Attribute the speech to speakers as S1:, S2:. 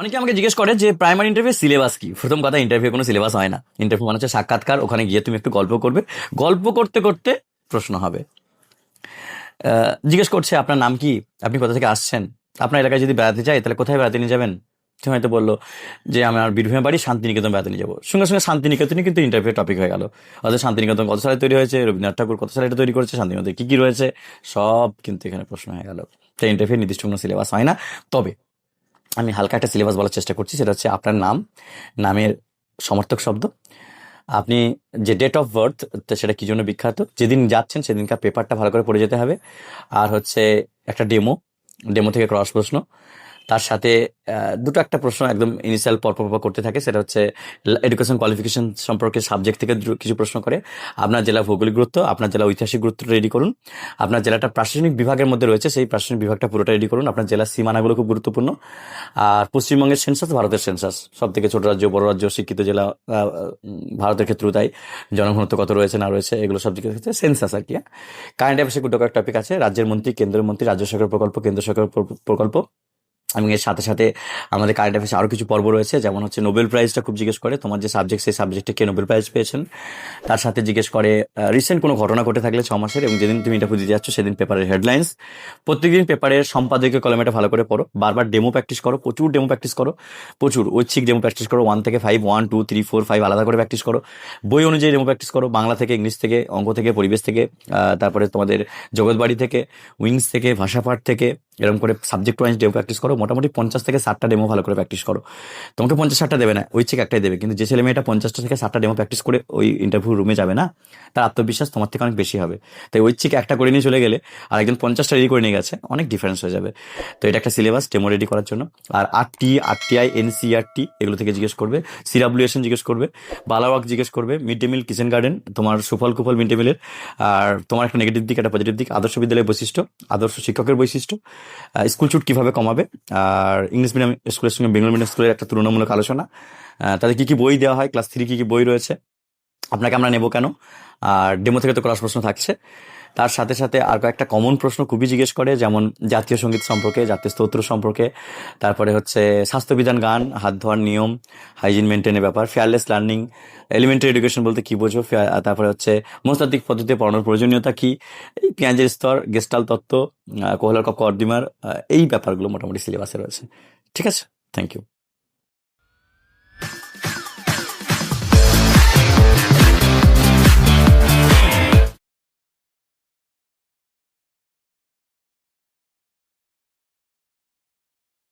S1: অনেকে আমাকে জিজ্ঞেস করে যে প্রাইমারি ইন্টারভিউ সিলেবাস কি? প্রথম কথা ইন্টারভিউ কোনো সিলেবাস হয় না। ইন্টারভিউ মানে হচ্ছে সাক্ষাৎকার, ওখানে গিয়ে তুমি একটু গল্প করবে। গল্প করতে করতে প্রশ্ন হবে। জিজ্ঞেস করছে, আপনার নাম কি? আপনি কোথা থেকে আসছেন? আপনার এলাকায় যদি বেড়াতে চাই তাহলে কোথায় বেড়াতে নিয়ে যাবেন? সে হয়তো বলল যে আমার বীরভূমে বাড়ি শান্তিনিকেতন বেড়াতে নিয়ে যাব। সঙ্গে সঙ্গে শান্তিনিকেতনই কিন্তু ইন্টারভিউ টপিক হয়ে গেল। অর্থাৎ শান্তিনিকেতন কত সালে তৈরি হয়েছে? রবীন্দ্রনাথ ঠাকুর কত সালে এটা তৈরি করেছে? শান্তিনিকেতন কি কি রয়েছে? সব কিন্তু এখানে প্রশ্ন হয়ে গেল। তাই ইন্টারভিউ নির্দিষ্ট কোনো সিলেবাস হয় না। তবে আমি হালকা একটা সিলেবাস বলার চেষ্টা করছি, সেটা হচ্ছে আপনার নাম, নামের সমর্থক শব্দ। আপনি যে ডেট অফ বার্থ সেটা কী জন্য বিখ্যাত? যেদিন যাচ্ছেন সেদিনকার পেপারটা ভালো করে পড়ে যেতে হবে। আর হচ্ছে একটা ডেমো ডেমো থেকে ক্রস প্রশ্ন। তার সাথে দুটো একটা প্রশ্ন একদম ইনিশিয়াল পরপর পর করতে থাকে, সেটা হচ্ছে এডুকেশন কোয়ালিফিকেশন সম্পর্কে সাবজেক্ট থেকে কিছু প্রশ্ন করে। আপনার জেলা ভৌগোলিক গুরুত্ব, আপনার জেলা ঐতিহাসিক গুরুত্ব রেডি করুন। আপনার জেলাটা প্রশাসনিক বিভাগের মধ্যে রয়েছে, সেই প্রশাসনিক বিভাগটা পুরোটা রেডি করুন। আপনার জেলার সীমানাগুলো খুব গুরুত্বপূর্ণ। আর পশ্চিমবঙ্গের সেন্সাস ভারতের সেন্সাস সব থেকে ছোট রাজ্য, বড় রাজ্য, শিক্ষিত জেলা ভারতের ক্ষেত্রেও তাই। জনঘনত্ব কত রয়েছে, না রয়েছে, এগুলো সব দিকে ক্ষেত্রে সেন্সাস আর কি। কারেন্ট অ্যাফেয়ার্সে কয়েক টপিক আছে, রাজ্যের মন্ত্রী কেন্দ্রের মন্ত্রী, রাজ্য সরকার প্রকল্প কেন্দ্র সরকার প্রকল্প। এবং এর সাথে সাথে আমাদের কারেন্ট অ্যাফেয়ার্সে আরও কিছু পর্ব রয়েছে। যেমন হচ্ছে নোবেল প্রাইজটা খুব জিজ্ঞেস করে, তোমার যে সাবজেক্ট সেই সাবজেক্টে কে নোবেল প্রাইজ পেয়েছেন? তার সাথে জিজ্ঞেস করে রিসেন্ট কোনো ঘটনা ঘটে থাকলে ছ মাসের, এবং যেদিন তুমি ইন্টারভিউ দিতে যাচ্ছ, সেদিন পেপারের হেডলাইন্স প্রত্যেকদিন পেপারের সম্পাদকীয় কলমটা ভালো করে পড়ো। বারবার ডেমো প্র্যাকটিস করো, প্রচুর ডেমো প্র্যাকটিস করো, প্রচুর ঐচ্ছিক ডেমো প্র্যাকটিস করো ওয়ান থেকে five one two three four five আলাদা করে প্র্যাকটিস করো। বই অনুযায়ী ডেমো প্র্যাকটিস করো, বাংলা থেকে, ইংলিশ থেকে, অঙ্ক থেকে, পরিবেশ থেকে তারপরে তোমাদের জগৎবাড়ি থেকে উইংস থেকে, ভাষাপাঠ থেকে এরকম করে সাবজেক্ট ওয়াইজ ডেমো প্র্যাকটিস করো, মোটামুটি পঞ্চাশ থেকে ষাটটা ডেমো ভালো করে প্র্যাকটিস করো। তোমাকে পঞ্চাশ ষাটটা দেবে না, ওই চেক একটাই দেবে। কিন্তু যে ছেলে মেয়েটা পঞ্চাশটা থেকে ষাটটা ডেমো প্র্যাকটিস করে ওই ইন্টারভিউ রুমে যাবে না, তার আত্মবিশ্বাস তোমার থেকে অনেক বেশি হবে। তাই ঐচ্ছিক একটা করে নিয়ে চলে গেলে আর একজন পঞ্চাশটা রেডি করে নিয়ে গেছে, অনেক ডিফারেন্স হয়ে যাবে। তো এটা একটা সিলেবাস ডেমো রেডি করার জন্য। আর আরটি আরটিআই এনসিআরটি এগুলো থেকে জিজ্ঞেস করবে সিরাবলিউশন জিজ্ঞেস করবে, বালাওয়াক জিজ্ঞেস করবে mid day meal kitchen garden তোমার সুফল কুফল মিড ডে মিলের আর তোমার একটা নেগেটিভ দিক, একটা পজিটিভ দিক, আদর্শ বিদ্যালয়ের বৈশিষ্ট্য, আদর্শ শিক্ষকের বৈশিষ্ট্য। স্কুল ছুট কীভাবে কমাবে? আর ইংলিশ মিডিয়াম স্কুলের সঙ্গে বেঙ্গল মিডিয়াম স্কুলের একটা তুলনামূলক আলোচনা। তাদের কি কি বই দেওয়া হয়? ক্লাস থ্রি কি কি বই রয়েছে? আপনাকে আমরা নেব কেন? আর ডেমো থেকে তো ক্লাস প্রশ্ন থাকছে। তার সাথে সাথে আর কয়েকটা কমন প্রশ্ন খুবই জিজ্ঞেস করে, যেমন জাতীয় সংগীত সম্পর্কে, জাতীয় স্তোত্র সম্পর্কে, তারপরে হচ্ছে স্বাস্থ্যবিধান, গান, হাত ধোয়ার নিয়ম হাইজিন মেনটেনের ব্যাপার ফেয়ারলেস লার্নিং এলিমেন্টারি এডুকেশন বলতে কি বোঝো তারপরে হচ্ছে মনস্তাত্ত্বিক পদ্ধতিতে পড়ানোর প্রয়োজনীয়তা কি, এই পেঁয়াজের স্তর গেস্টাল তত্ত্ব কোহলার কপ কর্দিমার এই ব্যাপারগুলো মোটামুটি সিলেবাসে রয়েছে। ঠিক আছে? Thank you